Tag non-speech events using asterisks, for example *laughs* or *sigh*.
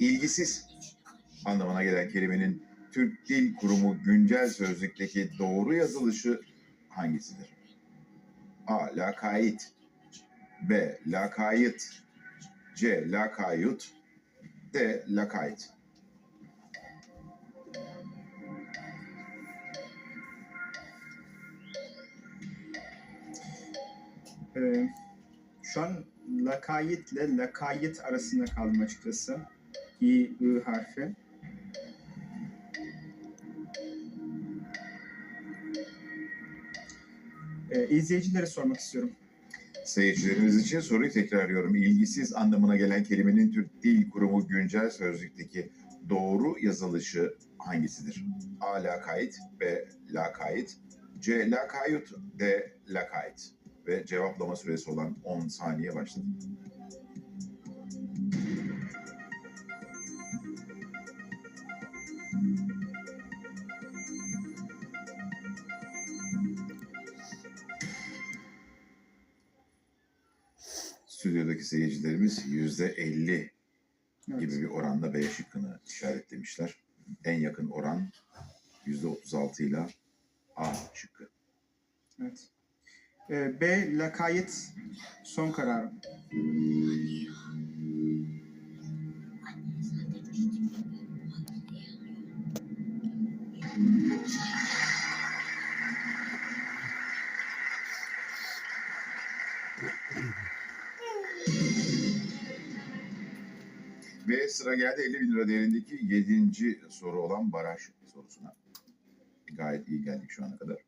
İlgisiz anlamına gelen kelimenin Türk Dil Kurumu güncel sözlükteki doğru yazılışı hangisidir? A. Lakayt B. Lakayıt C. Lakayut D. Lakayt Ee, şu an lakayit ile lakayit arasında kaldım açıkçası. İ, I harfi. Ee, izleyicilere sormak istiyorum. Seyircilerimiz için soruyu tekrarlıyorum. İlgisiz anlamına gelen kelimenin Türk Dil Kurumu güncel sözlükteki doğru yazılışı hangisidir? A. Lakayt B. Lakayt C. Lakayut D. Lakayt Ve cevaplama süresi olan 10 saniye başladı. Stüdyodaki seyircilerimiz %50 Evet. gibi bir oranda B şıkkını işaretlemişler. En yakın oran %36 ile A şıkkı. evet. Ee, B, lakayit son kararım. *laughs* Ve sıra geldi 50 bin lira değerindeki 7. soru olan baraj sorusuna. Gayet iyi geldik şu ana kadar.